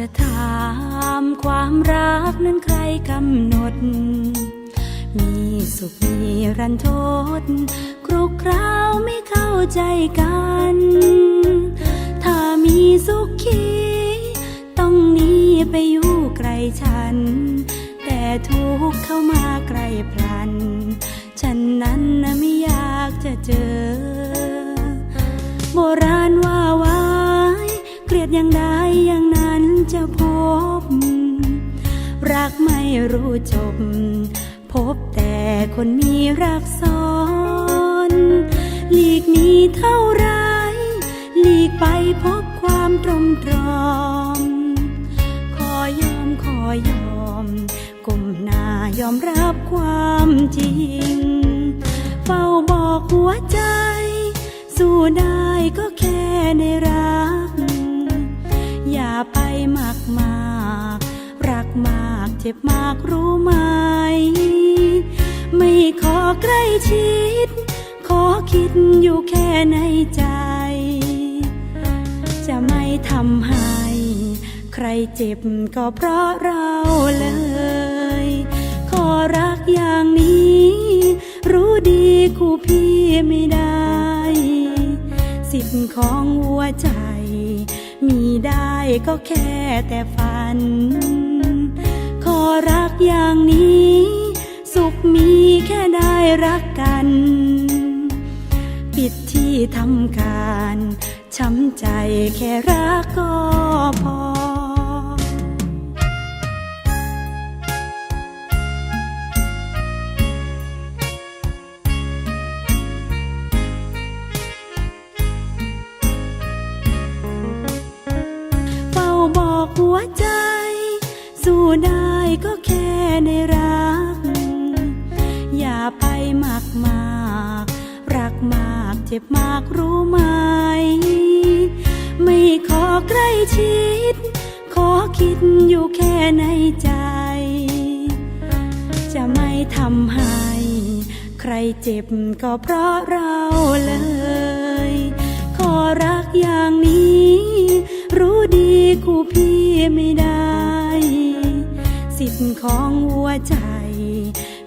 จะถามความรักนั้นใครกำหนด มีสุขมีรันทดครุกคราวไม่เข้าใจกัน ถ้ามีสุขขีต้องหนีไปอยู่ไกลฉัน แต่ทุกเข้ามาใกล้พลัน ฉันนั้นนะไม่อยากจะเจอ โบราณว่าไว้เกลียดอย่างใดอย่างน จะพบ รักไม่รู้จบ พบแต่คนมีรักซ้อนหลีกหนีเท่าไรหลีกไปพบความตรมตรอม ขอยอมขอยอมก้มหน้ายอมรับความจริง เฝ้าบอกหัวใจ สู้ได้ก็แค่ในรั มากมากรักมากเจ็บมากรู้ไหม ไม่ขอใกล้ชิด ขอคิดอยู่แค่ในใจ จะไม่ทำให้ ใครเจ็บก็เพราะเราเลย ขอรักอย่างนี้ รู้ดีคู่พี่ไม่ได้ สิทธิ์ของหัวใจ มีได้ ก็แค่แต่ฝัน ขอรักอย่างนี้ สุขมีแค่ได้รักกัน ปิดที่ทำการ ช้ำใจแค่รักก็พอ วใจ สู้ได้ก็แค่ในรัก อย่าไปมากมากรักมากเจ็บมากรู้ไหม ไม่ขอใกล้ชิด ขอคิดอยู่แค่ในใจ จะไม่ทำให้ ใครเจ็บก็เพราะเราเลยขอรักอย่างนี้ รู้ดีคู่พี่ ไม่ได้ สิทธิ์ของหัวใจ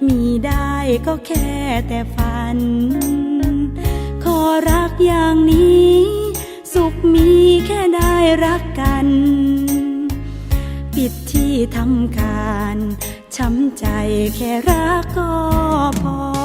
มีได้ก็แค่แต่ฝัน ขอรักอย่างนี้ สุขมีแค่ได้รักกัน ปิดที่ทำการช้ำใจแค่รักก็พอ